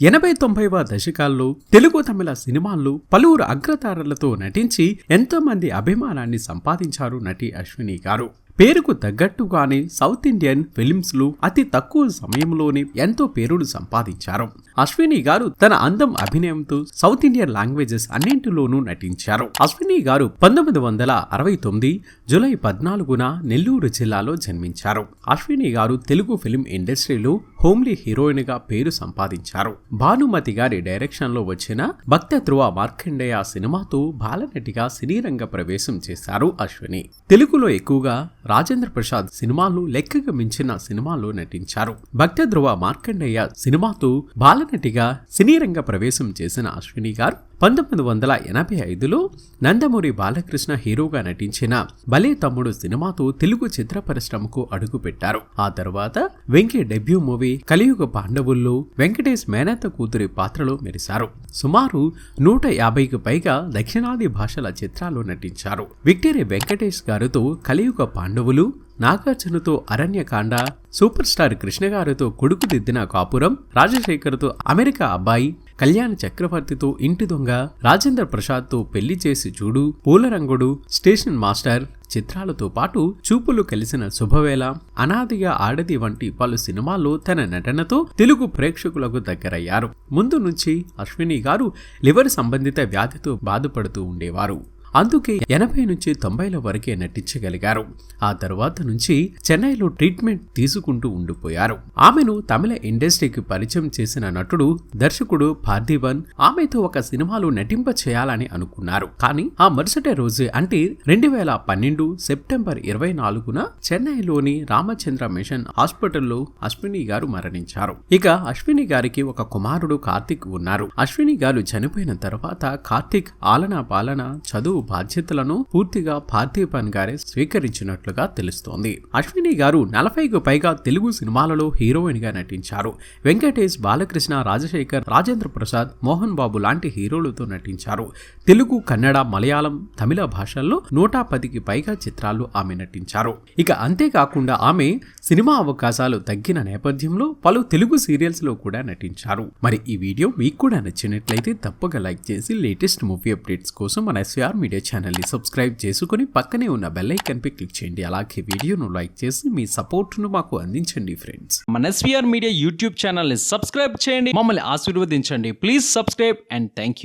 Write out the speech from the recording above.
ఎనభై తొంభైవ దశకాల్లో తెలుగు తమిళ సినిమాల్లో పలువురు అగ్రతారలతో నటించి ఎంతోమంది అభిమానాన్ని సంపాదించారు నటి అశ్విని గారు. పేరుకు తగ్గట్టుగానే సౌత్ ఇండియన్ ఫిలిమ్స్లో అతి తక్కువ సమయంలోనే ఎంతో పేరును సంపాదించారు. అశ్విని గారు తన అందం అభినయంతో సౌత్ ఇండియన్ లాంగ్వేజెస్ అన్నింటిలోనూ నటించారు. అశ్విని గారు పంతొమ్మిది వందల అరవై తొమ్మిది జూలై పద్నాలుగున నెల్లూరు జిల్లాలో జన్మించారు. అశ్విని గారు తెలుగు ఫిలిం ఇండస్ట్రీలో హోమ్లీ హీరోయిన్గా పేరు సంపాదించారు. భానుమతి గారి డైరెక్షన్లో వచ్చిన భక్త ధ్రువ మార్కండేయ సినిమాతో బాలనటిగా సినీ రంగ ప్రవేశం చేశారు అశ్విని. తెలుగులో ఎక్కువగా రాజేంద్ర ప్రసాద్ సినిమాలు లెక్కగా మించిన సినిమాలు నటించారు. భక్త ధ్రువ మార్కండేయ సినిమాతో బాలనటిగా సినీ రంగ ప్రవేశం చేసిన అశ్విని గారు పంతొమ్మిది వందల ఎనభై ఐదులో నందమూరి బాలకృష్ణ హీరోగా నటించిన భలే తమ్ముడు సినిమాతో తెలుగు చిత్ర పరిశ్రమకు అడుగుపెట్టారు. ఆ తర్వాత వెంకీ డెబ్యూ మూవీ కలియుగ పాండవుల్లో వెంకటేష్ మేనత్త కూతురి పాత్రలో మెరిశారు. సుమారు నూట యాభైకి పైగా దక్షిణాది భాషల చిత్రాల్లో నటించారు. విక్టరీ వెంకటేష్ గారితో కలియుగ పాండవులు నాగార్జునతో అరణ్యకాండ సూపర్ స్టార్ కృష్ణ గారితో కొడుకు దిద్దిన కాపురం రాజశేఖర్తో అమెరికా అబ్బాయి కళ్యాణ్ చక్రవర్తితో ఇంటి దొంగ రాజేంద్ర ప్రసాద్తో పెళ్ళి చేసి చూడు పూలరంగుడు స్టేషన్ మాస్టర్ చిత్రాలతో పాటు చూపులు కలిసిన శుభవేళ అనాదిగా ఆడది వంటి పలు సినిమాల్లో తన నటనతో తెలుగు ప్రేక్షకులకు దగ్గరయ్యారు. ముందు నుంచి అశ్విని గారు లివర్ సంబంధిత వ్యాధితో బాధపడుతూ ఉండేవారు. అందుకే ఎనభై నుంచి తొంభైల వరకే నటించగలిగారు. ఆ తర్వాత నుంచి చెన్నైలో ట్రీట్మెంట్ తీసుకుంటూ ఉండిపోయారు. ఆమెను తమిళ ఇండస్ట్రీకి పరిచయం చేసిన నటుడు దర్శకుడు పార్థివన్ ఆమెతో ఒక సినిమాలో నటింప చేయాలని అనుకున్నారు. కానీ ఆ మరుసటి రోజు అంటే రెండు వేల పన్నెండు సెప్టెంబర్ ఇరవై నాలుగున చెన్నైలోని రామచంద్ర మిషన్ హాస్పిటల్లో అశ్విని గారు మరణించారు. ఇక అశ్విని గారికి ఒక కుమారుడు కార్తిక్ ఉన్నారు. అశ్విని గారు చనిపోయిన తర్వాత కార్తిక్ ఆలనా పాలన చదువు బాధ్యతలను పూర్తిగా పార్థివన్ గారే స్వీకరించినట్లుగా తెలుస్తోంది. అశ్విని గారు నలభైకు పైగా తెలుగు సినిమాలలో హీరోయిన్గా నటించారు. వెంకటేష్ బాలకృష్ణ రాజశేఖర్ రాజేంద్ర ప్రసాద్ మోహన్ బాబు లాంటి హీరోలతో నటించారు. తెలుగు కన్నడ మలయాళం తమిళ భాషల్లో నూట పదికి పైగా చిత్రాల్లో ఆమె నటించారు. ఇక అంతేకాకుండా ఆమె సినిమా అవకాశాలు తగ్గిన నేపథ్యంలో పలు తెలుగు సీరియల్స్లో కూడా నటించారు. మరి ఈ వీడియో మీకు కూడా నచ్చినట్లయితే తప్పక లైక్ చేసి లేటెస్ట్ మూవీ అప్డేట్స్ కోసం మన ఎస్ఆర్ మీడియా ఛానల్ని సబ్స్క్రైబ్ చేసుకుని పక్కనే ఉన్న బెల్ ఐకన్పై క్లిక్ చేయండి. అలాగే వీడియోను లైక్ చేసి మీ సపోర్ట్ను మాకు అందించండి ఫ్రెండ్స్ మన ఎస్వీఆర్ మీడియా యూట్యూబ్ ఛానల్ని సబ్స్క్రైబ్ చేయండి. మమ్మల్ని ఆశీర్వదించండి. Please subscribe and thank you